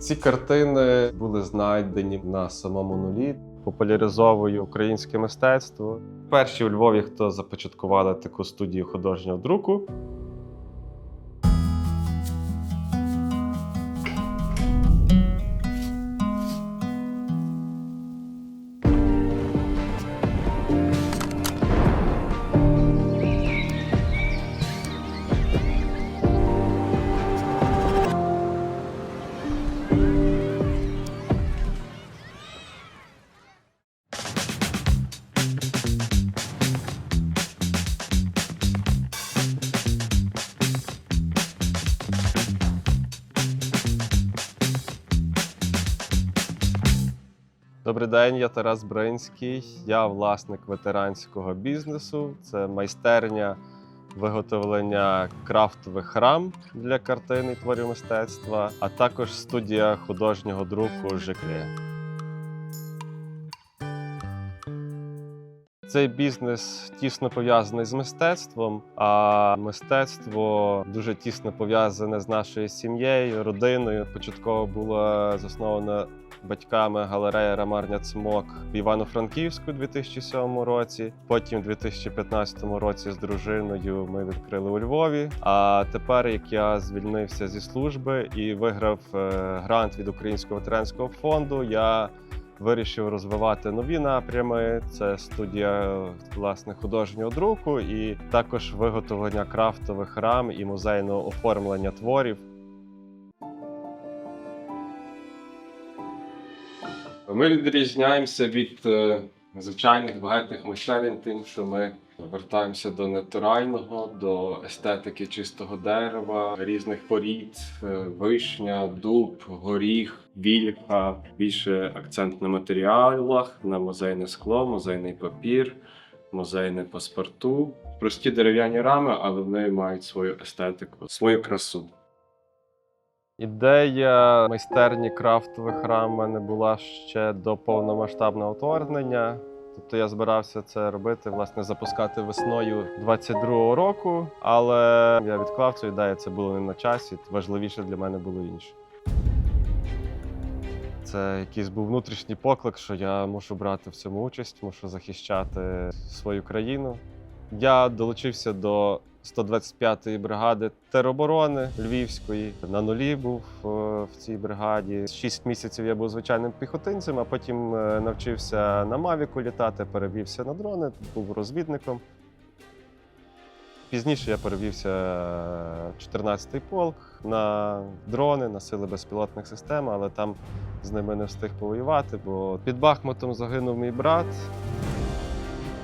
Ці картини були знайдені на самому нулі. Популяризовую українське мистецтво. Перші у Львові, хто започаткували таку студію художнього друку. Добрий день, я Тарас Бринський. Я власник ветеранського бізнесу. Це майстерня виготовлення крафтових рам для картин і творів мистецтва, а також студія художнього друку Жиклі. Цей бізнес тісно пов'язаний з мистецтвом, а мистецтво дуже тісно пов'язане з нашою сім'єю, родиною. Початково була заснована батьками галерея Рамарня Цмок в Івано-Франківську у 2007 році. Потім, у 2015 році, з дружиною ми відкрили у Львові. А тепер, як я звільнився зі служби і виграв е, грант від Українського ветеранського фонду, я вирішив розвивати нові напрями. Це студія власне художнього друку, і також виготовлення крафтових рам і музейного оформлення творів. Ми відрізняємося від е, звичайних багатих майстерень, тим, що ми вертаємося до натурального, до естетики чистого дерева, різних порід, е, вишня, дуб, горіх, вільха. Більше акцент на матеріалах, на музейне скло, музейний папір, музейне паспорту. Прості дерев'яні рами, але вони мають свою естетику, свою красу. Ідея майстерні крафтових рам мене була ще до повномасштабного вторгнення. Тобто я збирався це робити, власне, запускати весною 22-го року, але я відклав цю ідею, це було не на часі. Важливіше для мене було інше. Це якийсь був внутрішній поклик, що я мушу брати в цьому участь, мушу захищати свою країну. Я долучився до 125-ї бригади тероборони Львівської. На нулі був е, в цій бригаді. Шість місяців я був звичайним піхотинцем, а потім е, навчився на Мавіку літати, перевівся на дрони, був розвідником. Пізніше я перевівся в 14-й полк на дрони, на сили безпілотних систем, але там з ними не встиг повоювати, бо під Бахмутом загинув мій брат.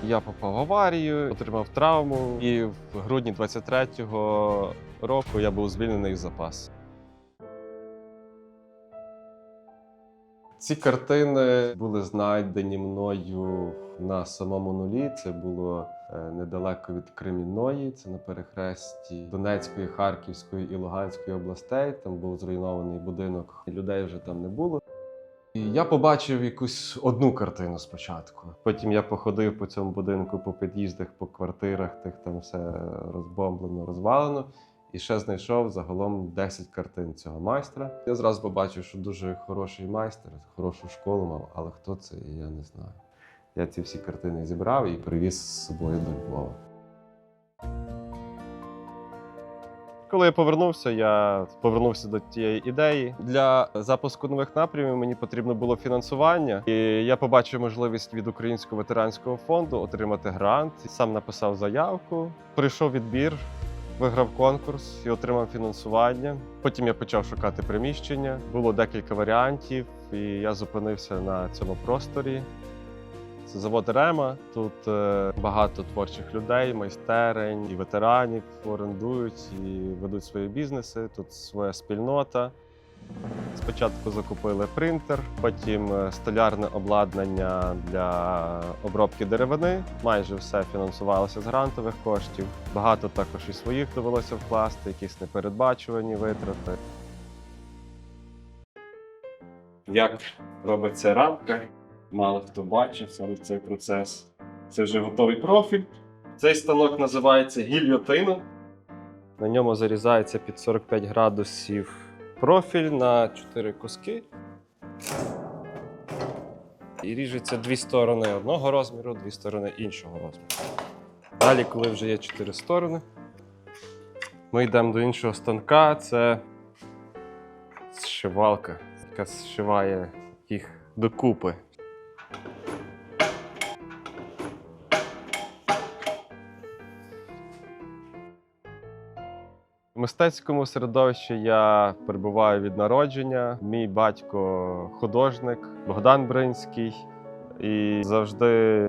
Я попав в аварію, отримав травму, і в грудні 23-го року я був звільнений в запас. Ці картини були знайдені мною на самому нулі. Це було е, недалеко від Кремінної, це на перехресті Донецької, Харківської і Луганської областей. Там був зруйнований будинок, людей вже там не було. Я побачив якусь одну картину спочатку. Потім я походив по цьому будинку, по під'їздах, по квартирах, тих там все розбомблено, розвалено. І ще знайшов загалом 10 картин цього майстра. Я зразу побачив, що дуже хороший майстер, хорошу школу мав, але хто це, я не знаю. Я ці всі картини зібрав і привіз з собою до Львова. Коли я повернувся, я повернувся до тієї ідеї. Для запуску нових напрямів мені потрібно було фінансування, і я побачив можливість від Українського ветеранського фонду отримати грант. Сам написав заявку, прийшов відбір, виграв конкурс і отримав фінансування. Потім я почав шукати приміщення. Було декілька варіантів, і я зупинився на цьому просторі. Завод Рема. Тут е, багато творчих людей, майстерень і ветеранів орендують і ведуть свої бізнеси. Тут своя спільнота. Спочатку закупили принтер, потім е, столярне обладнання для обробки деревини. Майже все фінансувалося з грантових коштів. Багато також і своїх довелося вкласти, якісь непередбачувані витрати. Як робиться рамка? Мало хто бачив саме цей процес. Це вже готовий профіль. Цей станок називається гільйотина. На ньому зарізається під 45 градусів профіль на 4 куски. І ріжеться дві сторони одного розміру, дві сторони іншого розміру. Далі, коли вже є чотири сторони, ми йдемо до іншого станка. Це зшивалка, яка зшиває їх докупи. В мистецькому середовищі я перебуваю від народження. Мій батько художник Богдан Бринський. І завжди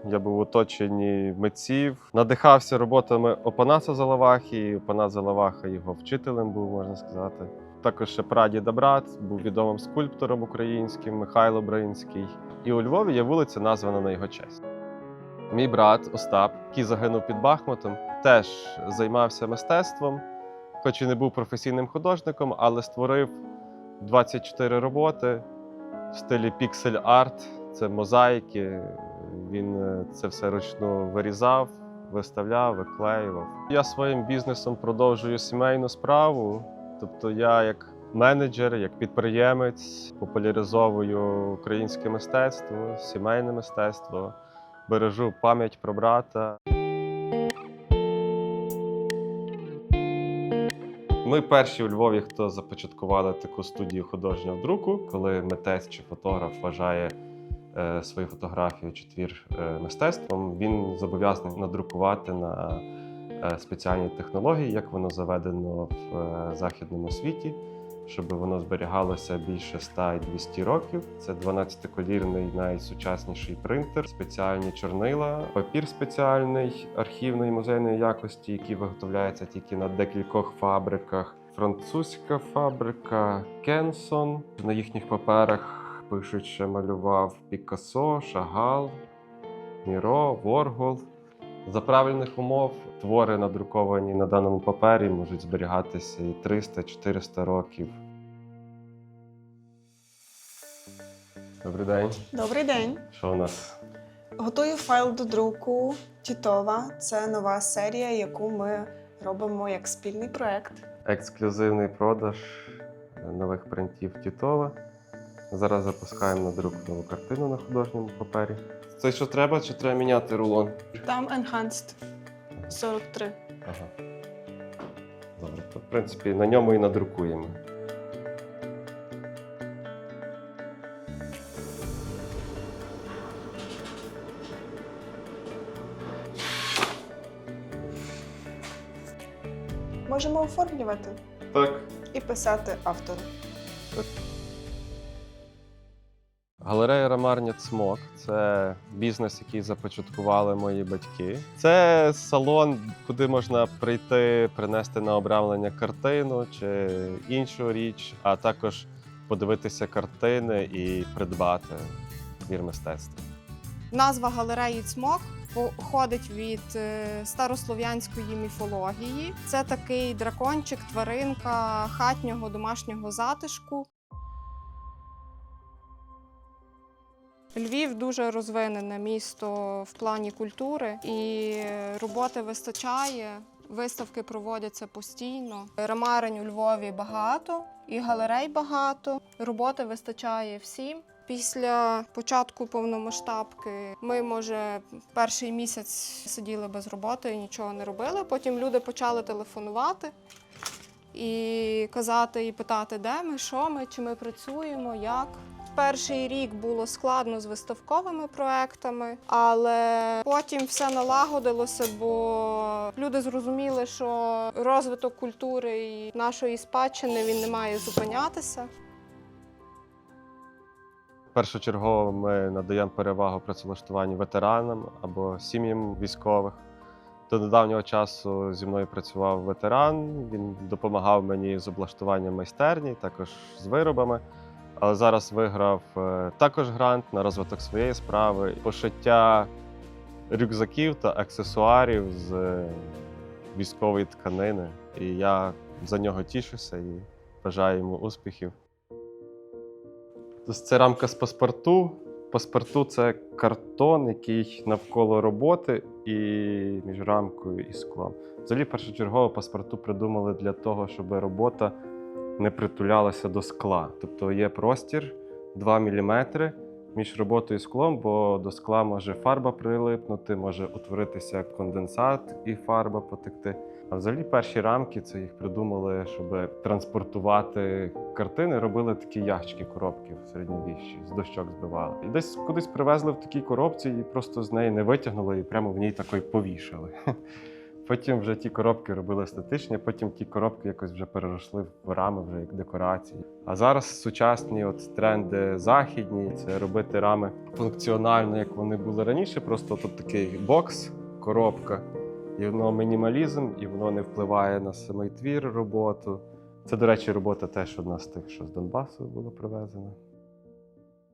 я був оточений митців. Надихався роботами Опанаса Залавахи. Опанас Залаваха його вчителем був, можна сказати. Також ще прадіда брат був відомим скульптором українським Михайло Бринський. І у Львові є вулиця, названа на його честь. Мій брат Остап, який загинув під Бахмутом, теж займався мистецтвом, хоч і не був професійним художником, але створив 24 роботи в стилі піксель-арт. Це мозаїки. Він е, це все ручно вирізав, виставляв, виклеював. Я своїм бізнесом продовжую сімейну справу. Тобто, я як менеджер, як підприємець популяризовую українське мистецтво, сімейне мистецтво, бережу пам'ять про брата. Ми перші у Львові, хто започаткували таку студію художнього друку, коли митець чи фотограф вважає е, свою фотографію чи твір е, мистецтвом, він зобов'язаний надрукувати на е, спеціальні технології, як воно заведено в е, західному світі, щоб воно зберігалося більше 100 і 200 років. Це 12-колірний найсучасніший принтер, спеціальні чорнила, папір спеціальний архівної музейної якості, який виготовляється тільки на декількох фабриках. Французька фабрика Кенсон. На їхніх паперах пишуть, що малював Пікассо, Шагал, Міро, Воргол. За правильних умов твори, надруковані на даному папері, можуть зберігатися і 300-400 років. Добрий день. Добрий день. Що у нас? Готую файл до друку Тітова. Це нова серія, яку ми робимо як спільний проект. Ексклюзивний продаж нових принтів Тітова. Зараз запускаємо на друк нову картину на художньому папері. Це що треба, чи треба міняти рулон? Там Enhanced 43. Ага. Добре, то в принципі на ньому і надрукуємо. Можемо оформлювати Так. і писати автору. Галерея Ромарня Цмок це бізнес, який започаткували мої батьки. Це салон, куди можна прийти, принести на обрамлення картину чи іншу річ, а також подивитися картини і придбати твір мистецтва. Назва галереї Цмок походить від е, старослов'янської міфології. Це такий дракончик, тваринка хатнього домашнього затишку. Львів дуже розвинене місто в плані культури, і роботи вистачає. Виставки проводяться постійно. Ремарень у Львові багато, і галерей багато. Роботи вистачає всім. Після початку повномасштабки ми, може, перший місяць сиділи без роботи і нічого не робили. Потім люди почали телефонувати і казати, і питати, де ми, що ми, чи ми працюємо, як. Перший рік було складно з виставковими проектами, але потім все налагодилося, бо люди зрозуміли, що розвиток культури і нашої спадщини він не має зупинятися. Першочергово ми надаємо перевагу працевлаштуванню ветеранам або сім'ям військових. До недавнього часу зі мною працював ветеран. Він допомагав мені з облаштуванням майстерні, також з виробами. Але зараз виграв е, також грант на розвиток своєї справи, пошиття рюкзаків та аксесуарів з е, військової тканини. І я за нього тішуся і бажаю йому успіхів. Це рамка з паспорту. Паспорту це картон, який навколо роботи і між рамкою і склом. Взагалі, першочергово паспорту придумали для того, щоб робота не притулялася до скла. Тобто є простір 2 мм між роботою і склом, бо до скла може фарба прилипнути, може утворитися конденсат і фарба потекти. А взагалі перші рамки це їх придумали, щоб транспортувати картини, робили такі ящики, коробки в середньовіччі, з дощок збивали. І десь кудись привезли в такій коробці і просто з неї не витягнули і прямо в ній такої повішали. Потім вже ті коробки робили естетичні, потім ті коробки якось вже переросли в рами вже як декорації. А зараз сучасні от тренди західні це робити рами функціонально, як вони були раніше. Просто тут такий бокс, коробка, і воно мінімалізм, і воно не впливає на самий твір роботу. Це, до речі, робота теж одна з тих, що з Донбасу було привезено.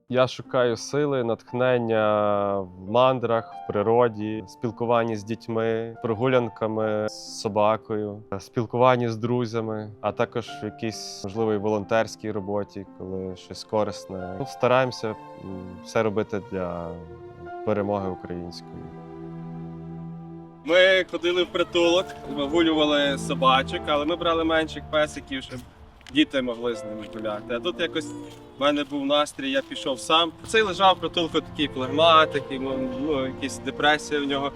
Я шукаю сили, натхнення в мандрах, в природі, спілкуванні з дітьми, прогулянками з собакою, спілкуванні з друзями, а також в якійсь можливо і волонтерській роботі, коли щось корисне. Ну, стараємося все робити для перемоги української. Ми ходили в притулок, вигулювали собачок, але ми брали менших песиків, щоб діти могли з ними гуляти. А тут якось в мене був настрій, я пішов сам. Цей лежав в притулку такий йому, ну, якась депресія в нього.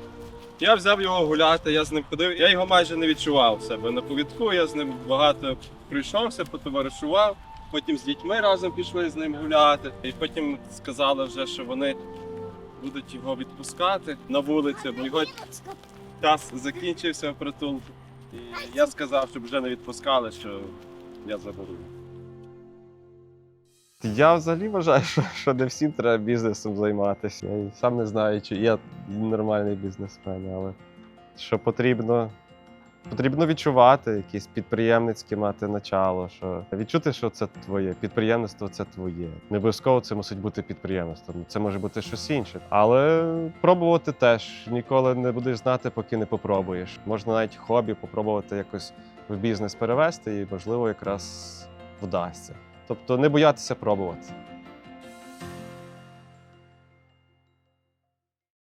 Я взяв його гуляти, я з ним ходив. Я його майже не відчував в себе на повідку. Я з ним багато прийшовся, потоваришував. Потім з дітьми разом пішли з ним гуляти. І потім сказали вже, що вони будуть його відпускати на вулицю, бо його час закінчився в притулку. І я сказав, щоб вже не відпускали, що я заберу. Я взагалі вважаю, що, що не всім треба бізнесом займатися. Я сам не знаю, чи я нормальний бізнесмен, але що потрібно, потрібно відчувати якесь підприємницьке мати начало, що відчути, що це твоє підприємництво це твоє. Не обов'язково це мусить бути підприємництво. Це може бути щось інше. Але пробувати теж ніколи не будеш знати, поки не попробуєш. Можна навіть хобі попробувати якось в бізнес перевести, і можливо якраз вдасться. Тобто не боятися пробувати.